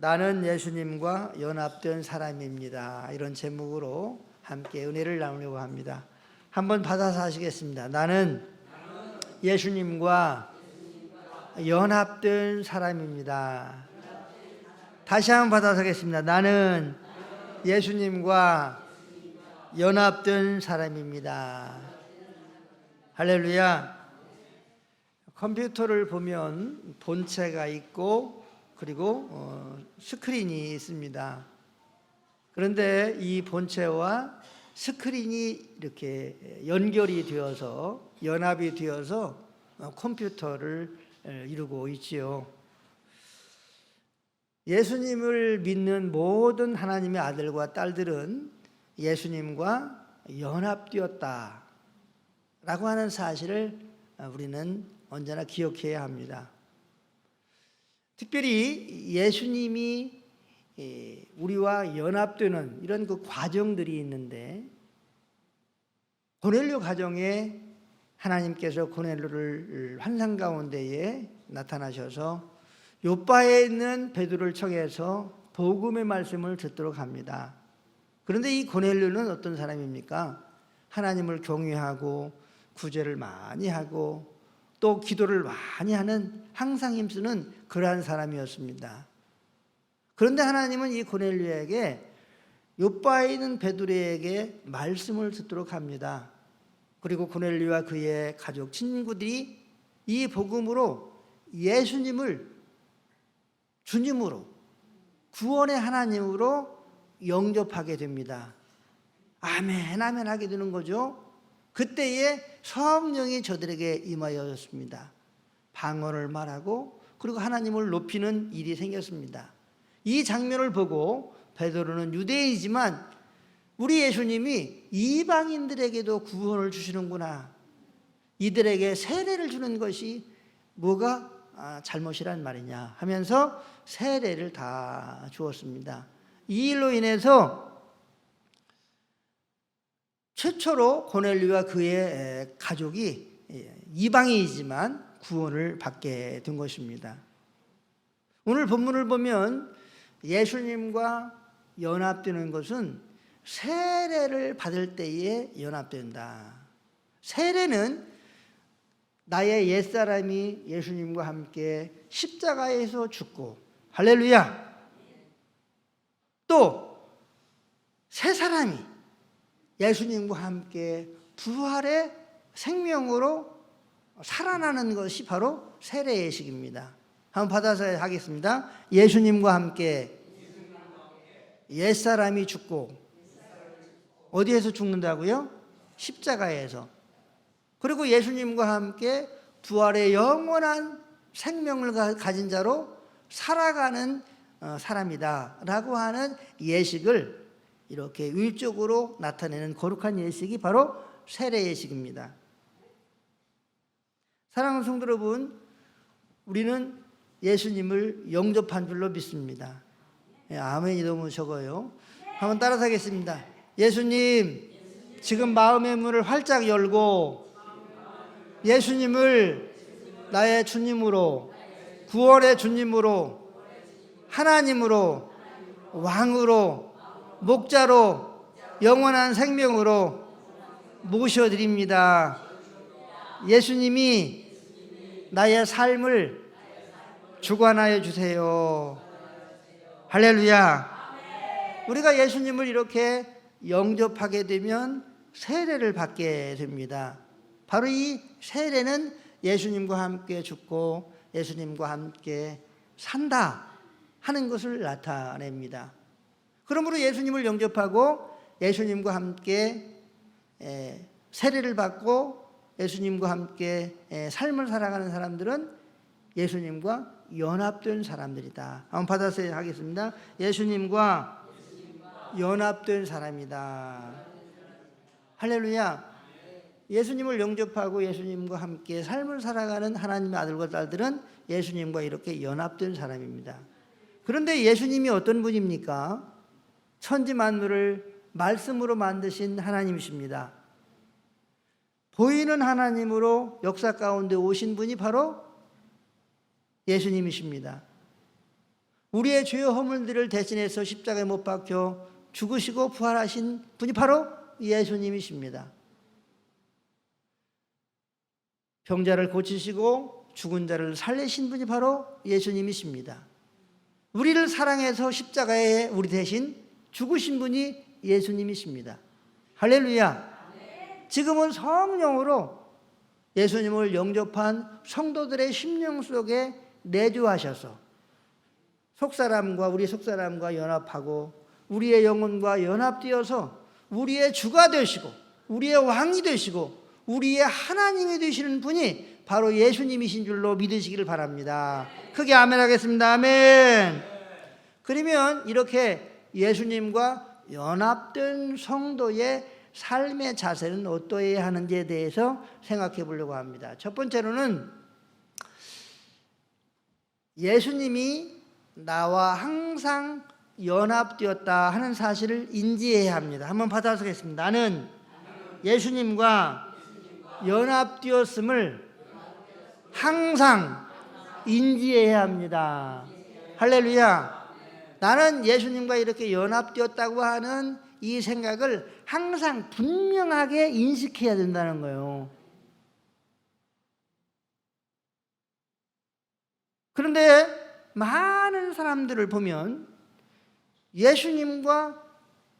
나는 예수님과 연합된 사람입니다. 이런 제목으로 함께 은혜를 나누려고 합니다. 한번 받아서 하시겠습니다. 나는 예수님과 연합된 사람입니다. 다시 한번 받아서 하겠습니다. 나는 예수님과 연합된 사람입니다. 할렐루야. 컴퓨터를 보면 본체가 있고 그리고 어, 스크린이 있습니다. 그런데 이 본체와 스크린이 이렇게 연결이 되어서 연합이 되어서 어, 컴퓨터를 에, 이루고 있지요. 예수님을 믿는 모든 하나님의 아들과 딸들은 예수님과 연합되었다. 라고 하는 사실을 어, 우리는 언제나 기억해야 합니다. 특별히 예수님이 예, 우리와 연합되는 이런 그 과정들이 있는데 고넬료 가정에 하나님께서 고넬료를 환상 가운데에 나타나셔서 요바에 있는 베드로를 청해서 복음의 말씀을 듣도록 합니다. 그런데 이 고넬료는 어떤 사람입니까? 하나님을 경외하고 구제를 많이 하고 또 기도를 많이 하는 항상 힘쓰는 그러한 사람이었습니다. 그런데 하나님은 이 고넬료에게 요바에 있는 베드로에게 말씀을 듣도록 합니다. 그리고 고넬료와 그의 가족 친구들이 이 복음으로 예수님을 주님으로 구원의 하나님으로 영접하게 됩니다. 아멘 아멘 하게 되는 거죠. 그때에 성령이 저들에게 임하였습니다. 방언을 말하고 그리고 하나님을 높이는 일이 생겼습니다. 이 장면을 보고 베드로는 유대이지만 우리 예수님이 이방인들에게도 구원을 주시는구나. 이들에게 세례를 주는 것이 뭐가 아, 잘못이란 말이냐 하면서 세례를 다 주었습니다. 이 일로 인해서 최초로 고넬리와 그의 가족이 이방인이지만 구원을 받게 된 것입니다. 오늘 본문을 보면 예수님과 연합되는 것은 세례를 받을 때에 연합된다. 세례는 나의 옛사람이 예수님과 함께 십자가에서 죽고 할렐루야. 또 새 사람이 예수님과 함께 부활의 생명으로 살아나는 것이 바로 세례 예식입니다. 한번 받아서 하겠습니다. 예수님과 함께 옛 사람이 죽고 어디에서 죽는다고요? 십자가에서. 그리고 예수님과 함께 부활의 영원한 생명을 가진 자로 살아가는 어, 사람이다라고 하는 예식을 이렇게 일적으로 나타내는 거룩한 예식이 바로 세례 예식입니다. 사랑하는 성도 여러분, 우리는 예수님을 영접한 줄로 믿습니다. 예, 아멘이 너무 적어요. 한번 따라서 하겠습니다. 예수님, 지금 마음의 문을 활짝 열고 예수님을 나의 주님으로, 구원의 주님으로, 하나님으로, 왕으로, 목자로, 영원한 생명으로 모셔드립니다. 예수님이 나의 삶을 주관하여 주세요. 할렐루야. 우리가 예수님을 이렇게 영접하게 되면 세례를 받게 됩니다. 바로 이 세례는 예수님과 함께 죽고 예수님과 함께 산다 하는 것을 나타냅니다. 그러므로 예수님을 영접하고 예수님과 함께 세례를 받고 예수님과 함께 삶을 살아가는 사람들은 예수님과 연합된 사람들이다. 한번 받아서 하겠습니다. 예수님과 연합된 사람이다. 할렐루야. 예수님을 영접하고 예수님과 함께 삶을 살아가는 하나님의 아들과 딸들은 예수님과 이렇게 연합된 사람입니다. 그런데 예수님이 어떤 분입니까? 천지 만물을 말씀으로 만드신 하나님이십니다. 보이는 하나님으로 역사 가운데 오신 분이 바로 예수님이십니다. 우리의 죄의 허물들을 대신해서 십자가에 못 박혀 죽으시고 부활하신 분이 바로 예수님이십니다. 병자를 고치시고 죽은 자를 살리신 분이 바로 예수님이십니다. 우리를 사랑해서 십자가에 우리 대신 죽으신 분이 예수님이십니다. 할렐루야. 지금은 성령으로 예수님을 영접한 성도들의 심령 속에 내주하셔서 속사람과 우리 속사람과 연합하고 우리의 영혼과 연합되어서 우리의 주가 되시고 우리의 왕이 되시고 우리의 하나님이 되시는 분이 바로 예수님이신 줄로 믿으시기를 바랍니다. 크게 아멘 하겠습니다. 아멘. 그러면 이렇게 예수님과 연합된 성도의 삶의 자세는 어떠해야 하는지에 대해서 생각해 보려고 합니다. 첫 번째로는 예수님이 나와 항상 연합되었다 하는 사실을 인지해야 합니다. 한번 받아보겠습니다. 나는 예수님과 연합되었음을 항상 인지해야 합니다. 할렐루야. 나는 예수님과 이렇게 연합되었다고 하는 이 생각을 항상 분명하게 인식해야 된다는 거예요. 그런데 많은 사람들을 보면 예수님과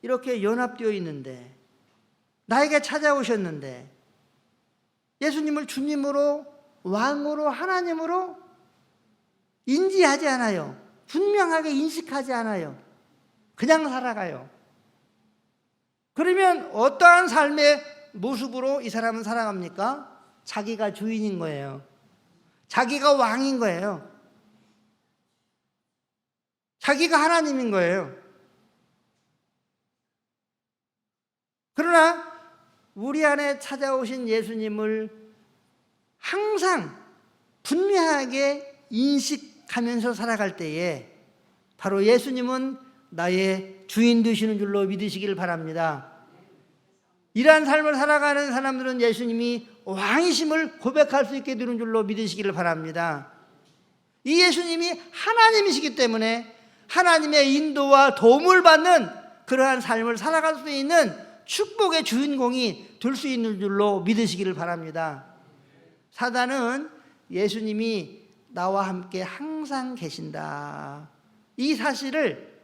이렇게 연합되어 있는데 나에게 찾아오셨는데 예수님을 주님으로 왕으로 하나님으로 인지하지 않아요. 분명하게 인식하지 않아요. 그냥 살아가요. 그러면 어떠한 삶의 모습으로 이 사람은 살아갑니까? 자기가 주인인 거예요. 자기가 왕인 거예요. 자기가 하나님인 거예요. 그러나 우리 안에 찾아오신 예수님을 항상 분명하게 인식 하면서 살아갈 때에 바로 예수님은 나의 주인 되시는 줄로 믿으시기를 바랍니다. 이러한 삶을 살아가는 사람들은 예수님이 왕이심을 고백할 수 있게 되는 줄로 믿으시기를 바랍니다. 이 예수님이 하나님이시기 때문에 하나님의 인도와 도움을 받는 그러한 삶을 살아갈 수 있는 축복의 주인공이 될 수 있는 줄로 믿으시기를 바랍니다. 사단은 예수님이 나와 함께 항상 계신다. 이 사실을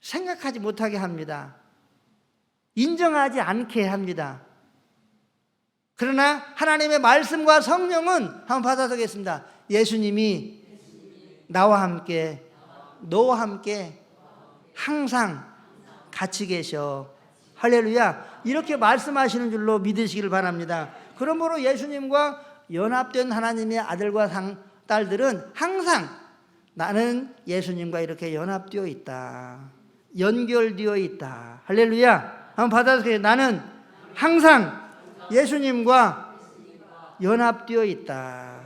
생각하지 못하게 합니다. 인정하지 않게 합니다. 그러나 하나님의 말씀과 성령은 한번 받아서겠습니다. 예수님이 나와 함께 너와 함께 항상 같이 계셔. 할렐루야. 이렇게 말씀하시는 줄로 믿으시기를 바랍니다. 그러므로 예수님과 연합된 하나님의 아들과 상, 딸들은 항상 나는 예수님과 이렇게 연합되어 있다. 연결되어 있다. 할렐루야. 한번 받아주세요. 나는 항상 예수님과 연합되어 있다.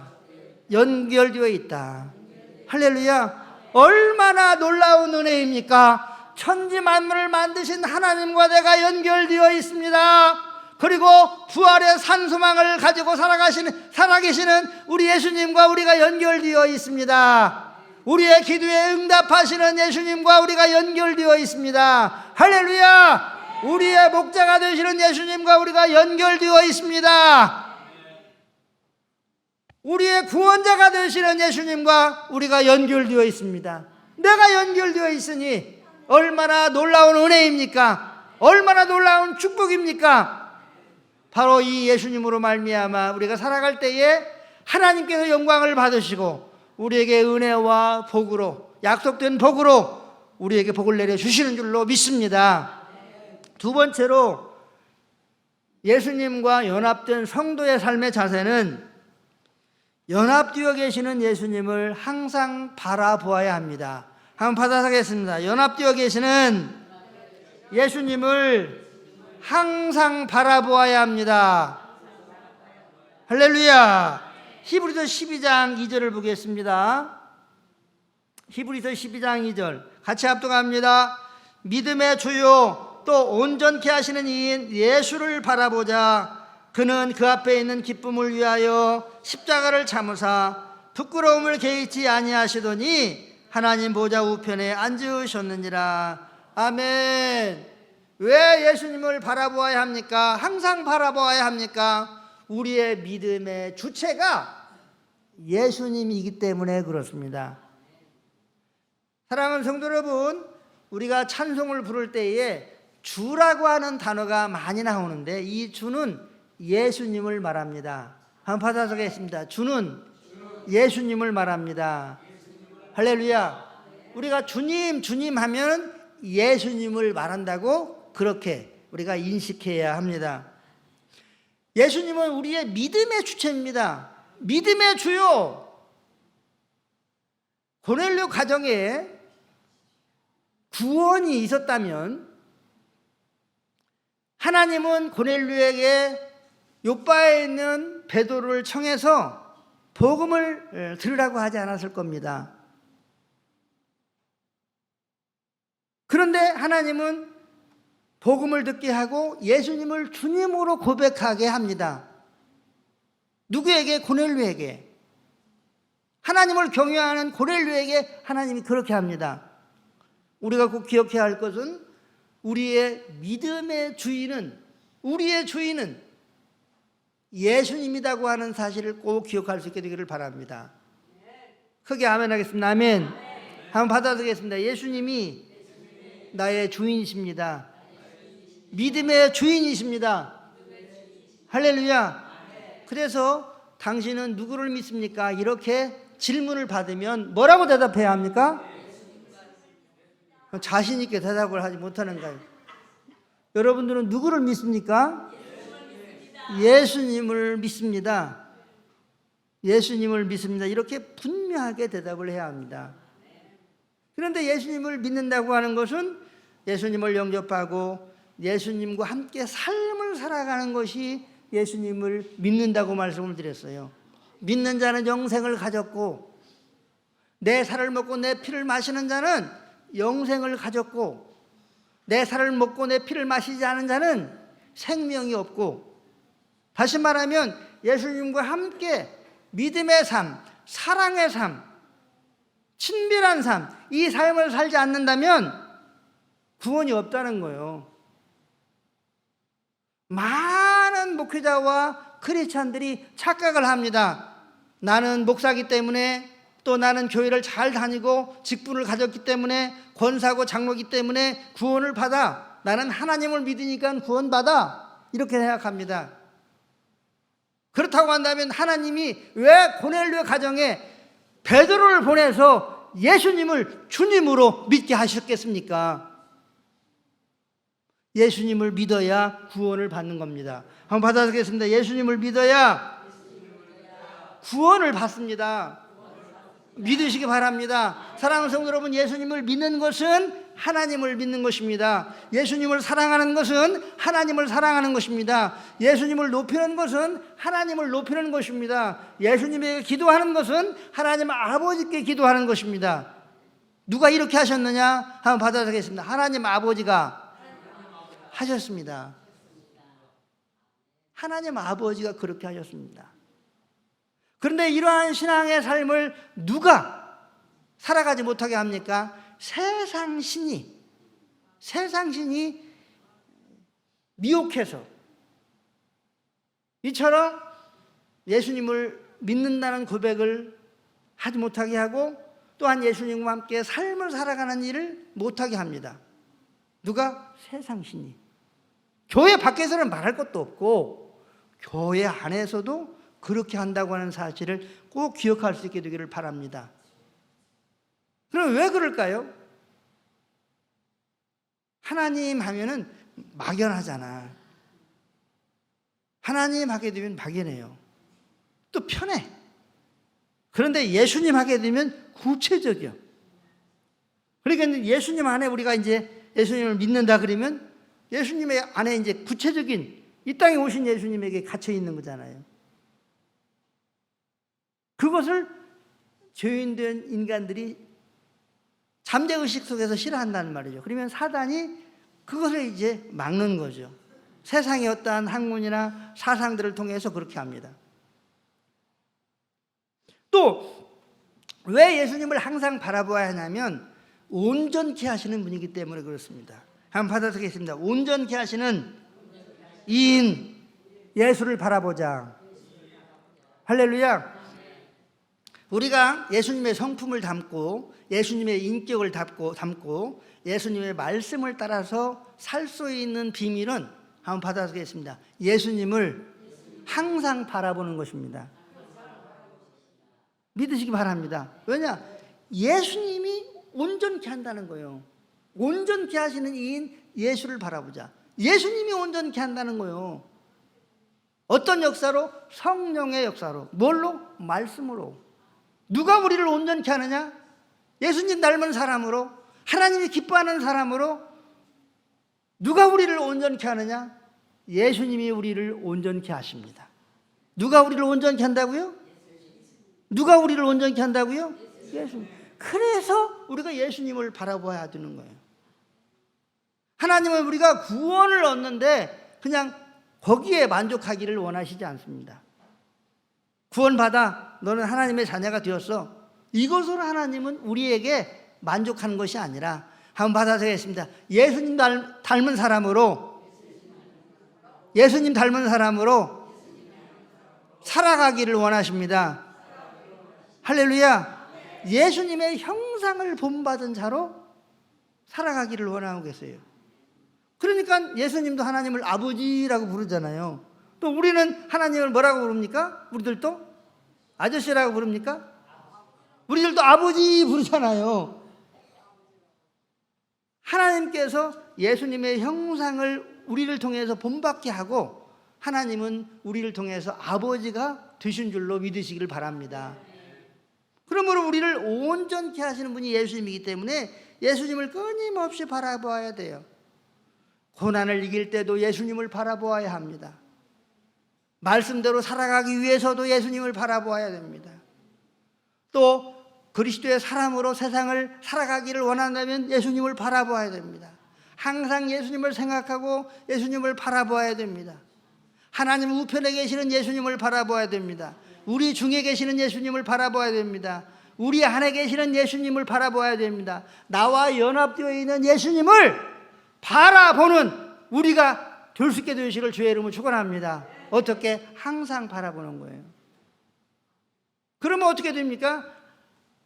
연결되어 있다. 할렐루야. 얼마나 놀라운 은혜입니까? 천지 만물을 만드신 하나님과 내가 연결되어 있습니다. 그리고 부활의 산소망을 가지고 살아가시는 살아계시는 우리 예수님과 우리가 연결되어 있습니다. 우리의 기도에 응답하시는 예수님과 우리가 연결되어 있습니다. 할렐루야! 우리의 목자가 되시는 예수님과 우리가 연결되어 있습니다. 우리의 구원자가 되시는 예수님과 우리가 연결되어 있습니다. 내가 연결되어 있으니 얼마나 놀라운 은혜입니까? 얼마나 놀라운 축복입니까? 바로 이 예수님으로 말미암아 우리가 살아갈 때에 하나님께서 영광을 받으시고 우리에게 은혜와 복으로 약속된 복으로 우리에게 복을 내려 주시는 줄로 믿습니다. 두 번째로 예수님과 연합된 성도의 삶의 자세는 연합되어 계시는 예수님을 항상 바라보아야 합니다. 한번 받아서겠습니다. 연합되어 계시는 예수님을 항상 바라보아야 합니다. 할렐루야. 히브리서 12장 2절을 보겠습니다. 히브리서 12장 2절 같이 합동합니다. 믿음의 주요 또 온전케 하시는 이인 예수를 바라보자. 그는 그 앞에 있는 기쁨을 위하여 십자가를 참으사 부끄러움을 개의치 아니하시더니 하나님 보좌 우편에 앉으셨느니라. 아멘. 왜 예수님을 바라보아야 합니까? 항상 바라보아야 합니까? 우리의 믿음의 주체가 예수님이기 때문에 그렇습니다. 사랑하는 성도 여러분, 우리가 찬송을 부를 때에 주라고 하는 단어가 많이 나오는데 이 주는 예수님을 말합니다. 한번 받아서 겠습니다. 주는 예수님을 말합니다. 할렐루야. 우리가 주님, 주님 하면 예수님을 말한다고 그렇게 우리가 인식해야 합니다. 예수님은 우리의 믿음의 주체입니다. 믿음의 주요. 고넬료 가정에 구원이 있었다면 하나님은 고넬료에게 요바에 있는 베드로를 청해서 복음을 들으라고 하지 않았을 겁니다. 그런데 하나님은 복음을 듣게 하고 예수님을 주님으로 고백하게 합니다. 누구에게? 고넬료에게. 하나님을 경외하는 고넬료에게 하나님이 그렇게 합니다. 우리가 꼭 기억해야 할 것은 우리의 믿음의 주인은 우리의 주인은 예수님이라고 하는 사실을 꼭 기억할 수 있게 되기를 바랍니다. 크게 아멘 하겠습니다. 아멘. 한번 받아드리겠습니다. 예수님이 나의 주인이십니다. 믿음의 주인이십니다. 할렐루야. 그래서 당신은 누구를 믿습니까? 이렇게 질문을 받으면 뭐라고 대답해야 합니까? 자신 있게 대답을 하지 못하는 거예요. 여러분들은 누구를 믿습니까? 예수님을 믿습니다. 예수님을 믿습니다. 이렇게 분명하게 대답을 해야 합니다. 그런데 예수님을 믿는다고 하는 것은 예수님을 영접하고 예수님과 함께 삶을 살아가는 것이 예수님을 믿는다고 말씀을 드렸어요. 믿는 자는 영생을 가졌고 내 살을 먹고 내 피를 마시는 자는 영생을 가졌고 내 살을 먹고 내 피를 마시지 않은 자는 생명이 없고 다시 말하면 예수님과 함께 믿음의 삶, 사랑의 삶, 친밀한 삶, 이 삶을 살지 않는다면 구원이 없다는 거예요. 많은 목회자와 크리스찬들이 착각을 합니다. 나는 목사기 때문에 또 나는 교회를 잘 다니고 직분을 가졌기 때문에 권사고 장로기 때문에 구원을 받아 나는 하나님을 믿으니까 구원받아 이렇게 생각합니다. 그렇다고 한다면 하나님이 왜 고넬료 가정에 베드로를 보내서 예수님을 주님으로 믿게 하셨겠습니까? 예수님을 믿어야 구원을 받는 겁니다. 한번 받아보겠습니다. 예수님을 믿어야 구원을 받습니다. 믿으시기 바랍니다. 사랑하는 성도 여러분, 예수님을 믿는 것은 하나님을 믿는 것입니다. 예수님을 사랑하는 것은 하나님을 사랑하는 것입니다. 예수님을 높이는 것은 하나님을 높이는 것입니다. 예수님에게 기도하는 것은 하나님 아버지께 기도하는 것입니다. 누가 이렇게 하셨느냐? 한번 받아보겠습니다. 하나님 아버지가 하셨습니다. 하나님 아버지가 그렇게 하셨습니다. 그런데 이러한 신앙의 삶을 누가 살아가지 못하게 합니까? 세상 신이, 세상 신이 미혹해서 이처럼 예수님을 믿는다는 고백을 하지 못하게 하고 또한 예수님과 함께 삶을 살아가는 일을 못하게 합니다. 누가? 세상 신이. 교회 밖에서는 말할 것도 없고 교회 안에서도 그렇게 한다고 하는 사실을 꼭 기억할 수 있게 되기를 바랍니다. 그럼 왜 그럴까요? 하나님 하면은 막연하잖아. 하나님 하게 되면 막연해요. 또 편해. 그런데 예수님 하게 되면 구체적이요. 그러니까 예수님 안에 우리가 이제 예수님을 믿는다 그러면 예수님의 안에 이제 구체적인 이 땅에 오신 예수님에게 갇혀 있는 거잖아요. 그것을 죄인된 인간들이 잠재 의식 속에서 싫어한다는 말이죠. 그러면 사단이 그것을 이제 막는 거죠. 세상의 어떠한 학문이나 사상들을 통해서 그렇게 합니다. 또 왜 예수님을 항상 바라보아야 하냐면 온전케 하시는 분이기 때문에 그렇습니다. 한번 받아쓰겠습니다. 온전케 하시는 이인 예수를 바라보자. 할렐루야. 우리가 예수님의 성품을 담고 예수님의 인격을 담고 담고 예수님의 말씀을 따라서 살 수 있는 비밀은 한번 받아쓰겠습니다. 예수님을 항상 바라보는 것입니다. 믿으시기 바랍니다. 왜냐? 예수님이 온전케 한다는 거예요. 온전케 하시는 이인 예수를 바라보자. 예수님이 온전케 한다는 거예요. 어떤 역사로? 성령의 역사로. 뭘로? 말씀으로. 누가 우리를 온전케 하느냐? 예수님 닮은 사람으로, 하나님이 기뻐하는 사람으로, 누가 우리를 온전케 하느냐? 예수님이 우리를 온전케 하십니다. 누가 우리를 온전케 한다고요? 누가 우리를 온전케 한다고요? 예수님. 그래서 우리가 예수님을 바라봐야 되는 거예요. 하나님은 우리가 구원을 얻는데 그냥 거기에 만족하기를 원하시지 않습니다. 구원받아 너는 하나님의 자녀가 되었어. 이것으로 하나님은 우리에게 만족하는 것이 아니라 한번 받아서겠습니다. 예수님 닮- 닮은 사람으로 예수님 닮은 사람으로 살아가기를 원하십니다. 할렐루야. 예수님의 형상을 본받은 자로 살아가기를 원하고 계세요. 그러니까 예수님도 하나님을 아버지라고 부르잖아요. 또 우리는 하나님을 뭐라고 부릅니까? 우리들도 아저씨라고 부릅니까? 우리들도 아버지 부르잖아요. 하나님께서 예수님의 형상을 우리를 통해서 본받게 하고 하나님은 우리를 통해서 아버지가 되신 줄로 믿으시기를 바랍니다. 그러므로 우리를 온전케 하시는 분이 예수님이기 때문에 예수님을 끊임없이 바라보아야 돼요. 고난을 이길 때도 예수님을 바라보아야 합니다. 말씀대로 살아가기 위해서도 예수님을 바라보아야 됩니다. 또 그리스도의 사람으로 세상을 살아가기를 원한다면 예수님을 바라보아야 됩니다. 항상 예수님을 생각하고 예수님을 바라보아야 됩니다. 하나님 우편에 계시는 예수님을 바라보아야 됩니다. 우리 중에 계시는 예수님을 바라보아야 됩니다. 우리 안에 계시는 예수님을 바라보아야 됩니다. 나와 연합되어 있는 예수님을 바라보는 우리가 될 수 있게 되시기를 주의 이름으로 축원합니다. 어떻게 항상 바라보는 거예요. 그러면 어떻게 됩니까?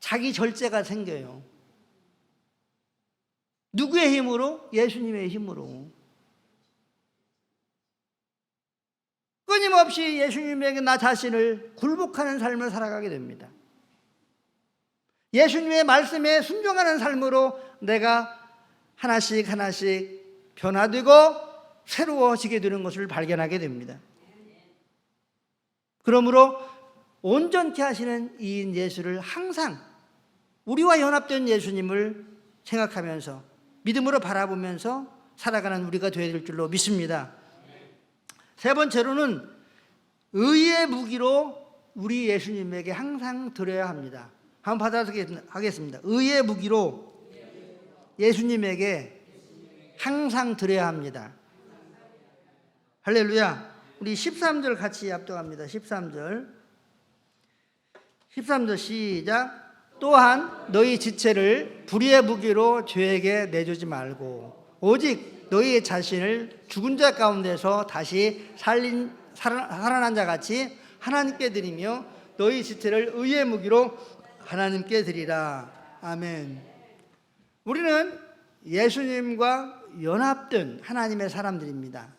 자기 절제가 생겨요. 누구의 힘으로? 예수님의 힘으로. 끊임없이 예수님에게 나 자신을 굴복하는 삶을 살아가게 됩니다. 예수님의 말씀에 순종하는 삶으로 내가 하나씩 하나씩 변화되고 새로워지게 되는 것을 발견하게 됩니다. 그러므로 온전케 하시는 이인 예수를 항상 우리와 연합된 예수님을 생각하면서 믿음으로 바라보면서 살아가는 우리가 되어야 될 줄로 믿습니다. 세 번째로는 의의 무기로 우리 예수님에게 항상 드려야 합니다. 한번 받아보겠습니다. 의의 무기로 예수님에게 항상 드려야 합니다. 할렐루야. 우리 13절 같이 압도합니다. 13절. 13절 시작. 또한 너희 지체를 불의의 무기로 죄에게 내주지 말고 오직 너희 자신을 죽은 자 가운데서 다시 살린 살아- 살아난 자 같이 하나님께 드리며 너희 지체를 의의 무기로 하나님께 드리라. 아멘. 우리는 예수님과 연합된 하나님의 사람들입니다.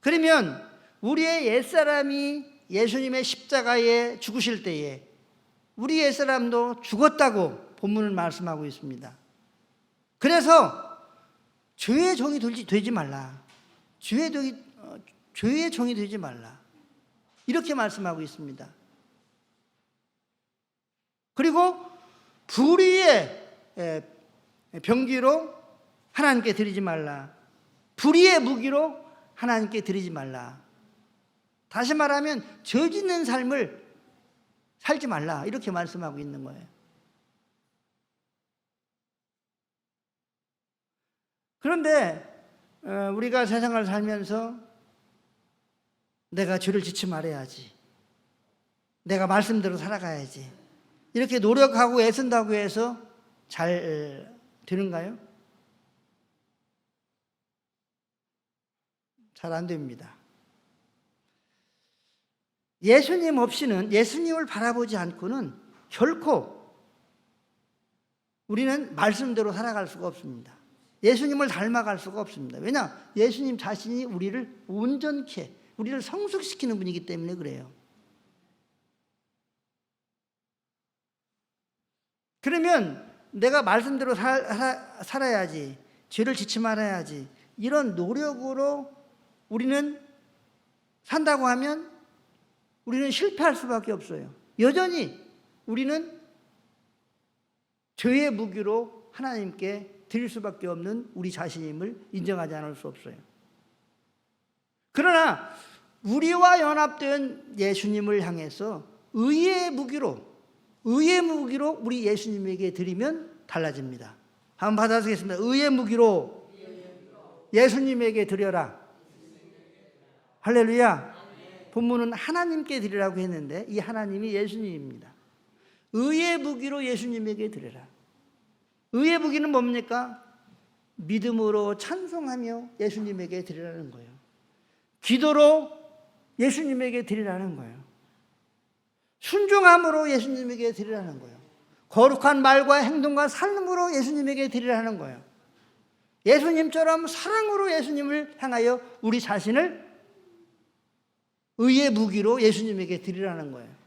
그러면 우리의 옛사람이 예수님의 십자가에 죽으실 때에 우리 옛사람도 죽었다고 본문은 말씀하고 있습니다. 그래서 죄의 종이 되지, 말라. 죄의 종이, 어, 죄의 종이 되지 말라. 이렇게 말씀하고 있습니다. 그리고 불의의 에, 병기로 하나님께 드리지 말라. 불의의 무기로 하나님께 드리지 말라. 다시 말하면 죄 짓는 삶을 살지 말라. 이렇게 말씀하고 있는 거예요. 그런데 어, 우리가 세상을 살면서 내가 죄를 짓지 말아야지. 내가 말씀대로 살아가야지. 이렇게 노력하고 애쓴다고 해서 잘 되는가요? 잘 안 됩니다. 예수님 없이는 예수님을 바라보지 않고는 결코 우리는 말씀대로 살아갈 수가 없습니다. 예수님을 닮아갈 수가 없습니다. 왜냐? 예수님 자신이 우리를 온전케, 우리를 성숙시키는 분이기 때문에 그래요. 그러면 내가 말씀대로 살, 살, 살아야지, 죄를 짓지 말아야지, 이런 노력으로 우리는 산다고 하면 우리는 실패할 수밖에 없어요. 여전히 우리는 죄의 무기로 하나님께 드릴 수밖에 없는 우리 자신임을 인정하지 않을 수 없어요. 그러나 우리와 연합된 예수님을 향해서 의의 무기로 의의 무기로 우리 예수님에게 드리면 달라집니다. 한번 받아보겠습니다. 의의 무기로 예수님에게 드려라. 할렐루야. 본문은 하나님께 드리라고 했는데 이 하나님이 예수님입니다. 의의 무기로 예수님에게 드려라. 의의 무기는 뭡니까? 믿음으로 찬송하며 예수님에게 드리라는 거예요. 기도로 예수님에게 드리라는 거예요. 순종함으로 예수님에게 드리라는 거예요. 거룩한 말과 행동과 삶으로 예수님에게 드리라는 거예요. 예수님처럼 사랑으로 예수님을 향하여 우리 자신을 의의 무기로 예수님에게 드리라는 거예요.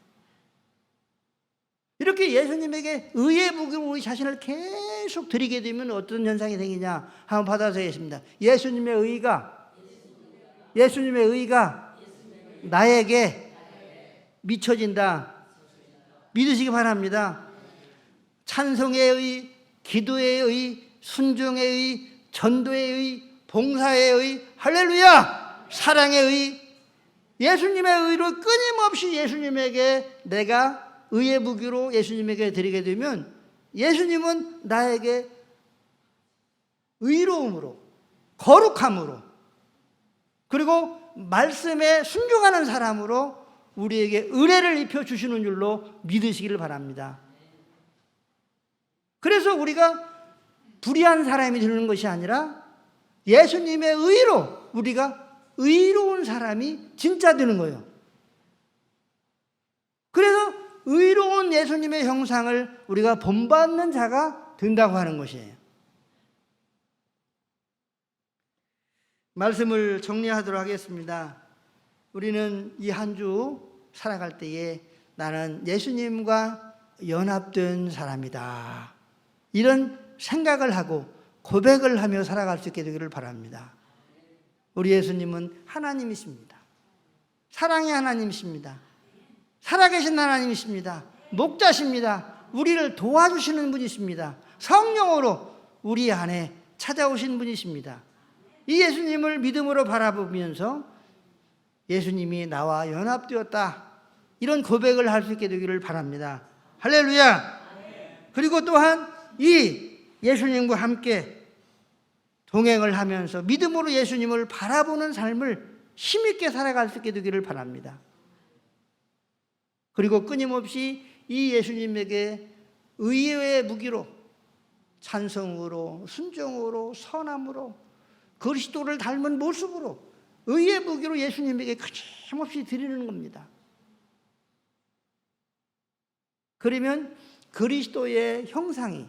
이렇게 예수님에게 의의 무기로 우리 자신을 계속 드리게 되면 어떤 현상이 생기냐? 한번 받아보겠습니다. 예수님의 의가, 예수님의 의가 나에게 미쳐진다. 믿으시기 바랍니다. 찬송의 의, 기도의 의, 순종의 의, 전도의 의, 봉사의 의, 할렐루야! 사랑의 의, 예수님의 의로 끊임없이 예수님에게 내가 의의 무기로 예수님에게 드리게 되면 예수님은 나에게 의로움으로, 거룩함으로, 그리고 말씀에 순종하는 사람으로 우리에게 은혜를 입혀 주시는 줄로 믿으시기를 바랍니다. 그래서 우리가 불의한 사람이 되는 것이 아니라 예수님의 의로 우리가 의로운 사람이 진짜 되는 거예요. 그래서 의로운 예수님의 형상을 우리가 본받는 자가 된다고 하는 것이에요. 말씀을 정리하도록 하겠습니다. 우리는 이 한 주 살아갈 때에 나는 예수님과 연합된 사람이다. 이런 생각을 하고 고백을 하며 살아갈 수 있게 되기를 바랍니다. 우리 예수님은 하나님이십니다. 사랑의 하나님이십니다. 살아계신 하나님이십니다. 목자십니다. 우리를 도와주시는 분이십니다. 성령으로 우리 안에 찾아오신 분이십니다. 이 예수님을 믿음으로 바라보면서 예수님이 나와 연합되었다. 이런 고백을 할 수 있게 되기를 바랍니다. 할렐루야! 그리고 또한 이 예수님과 함께 동행을 하면서 믿음으로 예수님을 바라보는 삶을 힘있게 살아갈 수 있게 되기를 바랍니다. 그리고 끊임없이 이 예수님에게 의의 무기로 찬성으로 순종으로 선함으로 그리스도를 닮은 모습으로 의의 무기로 예수님에게 끊임없이 드리는 겁니다. 그러면 그리스도의 형상이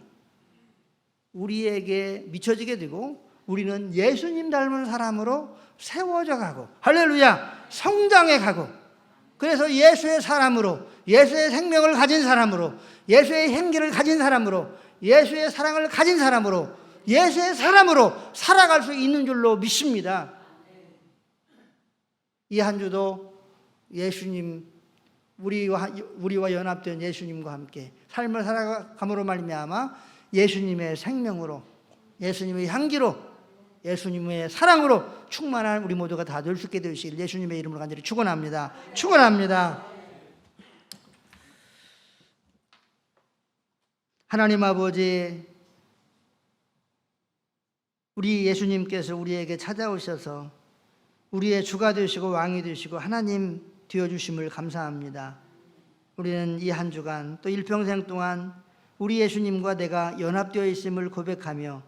우리에게 미쳐지게 되고 우리는 예수님 닮은 사람으로 세워져 가고 할렐루야 성장해 가고 그래서 예수의 사람으로 예수의 생명을 가진 사람으로 예수의 행기를 가진 사람으로 예수의 사랑을 가진 사람으로 예수의 사람으로 살아갈 수 있는 줄로 믿습니다. 이 한 주도 예수님 우리와 우리와 연합된 예수님과 함께 삶을 살아감으로 말미암아 예수님의 생명으로 예수님의 향기로 예수님의 사랑으로 충만한 우리 모두가 다 될 수 있게 되시길 예수님의 이름으로 간절히 축원합니다. 축원합니다. 하나님 아버지 우리 예수님께서 우리에게 찾아오셔서 우리의 주가 되시고 왕이 되시고 하나님 되어 주심을 감사합니다. 우리는 이 한 주간 또 일평생 동안 우리 예수님과 내가 연합되어 있음을 고백하며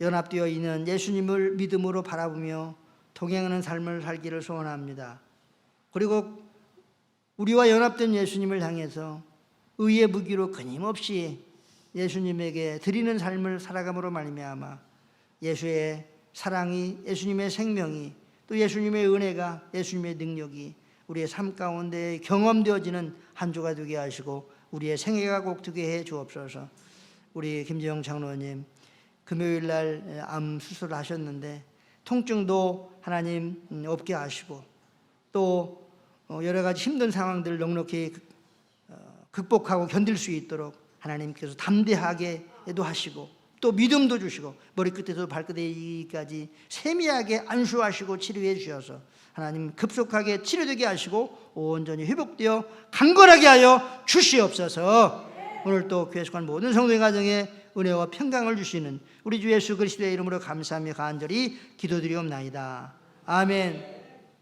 연합되어 있는 예수님을 믿음으로 바라보며 동행하는 삶을 살기를 소원합니다. 그리고 우리와 연합된 예수님을 향해서 의의 무기로 끊임없이 예수님에게 드리는 삶을 살아감으로 말미암아 예수의 사랑이 예수님의 생명이 또 예수님의 은혜가 예수님의 능력이 우리의 삶 가운데 경험되어지는 한 주가 되게 하시고 우리의 생애가 꼭 되게 해 주옵소서. 우리 김재영 장로님 금요일 날 암 수술을 하셨는데 통증도 하나님 음, 없게 하시고 또 어, 여러 가지 힘든 상황들을 넉넉히 극- 어, 극복하고 견딜 수 있도록 하나님께서 담대하게 해도하시고 또 믿음도 주시고 머리끝에서 발끝에까지 세미하게 안수하시고 치료해 주셔서 하나님 급속하게 치료되게 하시고 온전히 회복되어 강건하게 하여 주시옵소서. 오늘 또 교회 속한 모든 성도의 가정에 은혜와 평강을 주시는 우리 주 예수 그리스도의 이름으로 감사하며 간절히 기도드리옵나이다. 아멘.